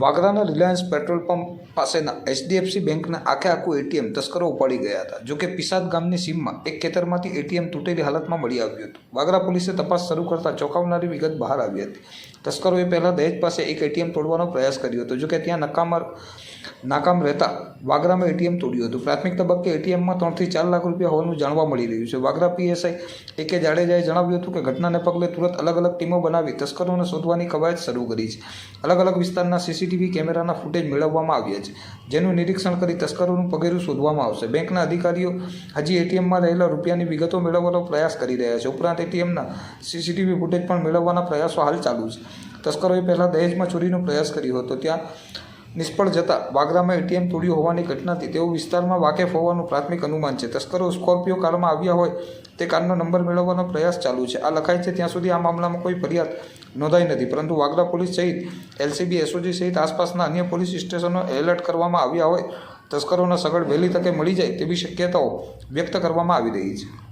વાગરાના Reliance petrol pump પાસેના HDFC બેંકના આખે આખું એટીએમ તસ્કરો ઉપાડી ગયા હતા જોકે પિસાદ ગામની સીમમાં એક ખેતરમાંથી એટીએમ તૂટેલી હાલતમાં મળી આવ્યું હતું. વાગરા પોલીસે તપાસ શરૂ કરતા ચોંકાવનારી વિગત બહાર આવી હતી. તસ્કરોએ પહેલાં દહેજ પાસે એક એટીએમ તોડવાનો પ્રયાસ કર્યો હતો જોકે ત્યાં નકામર નાકામ રહેતા વાગરામાં એટીએમ તોડ્યું હતું. પ્રાથમિક તબક્કે એટીએમમાં ત્રણથી ચાર લાખ રૂપિયા હોવાનું જાણવા મળી રહ્યું છે. વાગરા પીએસઆઈ એ કે જાડેજાએ જણાવ્યું હતું કે ઘટનાને પગલે તુરંત અલગ અલગ ટીમો બનાવી તસ્કરોને શોધવાની કવાયત શરૂ કરી છે. અલગ અલગ વિસ્તારના સીસીટીવી કેમેરાના ફૂટેજ મેળવવામાં આવ્યા છે. જેનું નિરીક્ષણ કરી તસ્કરોનું પગેરું શોધવામાં આવશે. બેંકના અધિકારીઓ હજી એટીએમમાં રહેલા રૂપિયાની વિગતો મેળવવાનો પ્રયાસ કરી રહ્યા છે. ઉપરાંત એટીએમના સીસીટીવી ફૂટેજ પણ મેળવવાના પ્રયાસો હાલ ચાલુ છે. તસ્કરોએ પહેલાં દહેજમાં ચોરીનો પ્રયાસ કર્યો હતો. ત્યાં નિષ્ફળ જતા વાગરામાં એટીએમ તોડ્યું હોવાની ઘટનાથી તેઓ વિસ્તારમાં વાકેફ હોવાનું પ્રાથમિક અનુમાન છે. તસ્કરો સ્કોર્પિયો કારમાં આવ્યા હોય તે કારનો નંબર મેળવવાનો પ્રયાસ ચાલુ છે. આ લખાય છે, ત્યાં સુધી આ મામલામાં કોઈ ફરિયાદ નોંધાઈ નથી, પરંતુ વાગરા પોલીસ સહિત, એલસીબી, એસઓજી સહિત આસપાસના અન્ય પોલીસ સ્ટેશનો એલર્ટ કરવામાં આવ્યા હોય. તસ્કરોના સગડ વહેલી તકે મળી જાય તેવી શક્યતાઓ વ્યક્ત કરવામાં આવી રહી છે.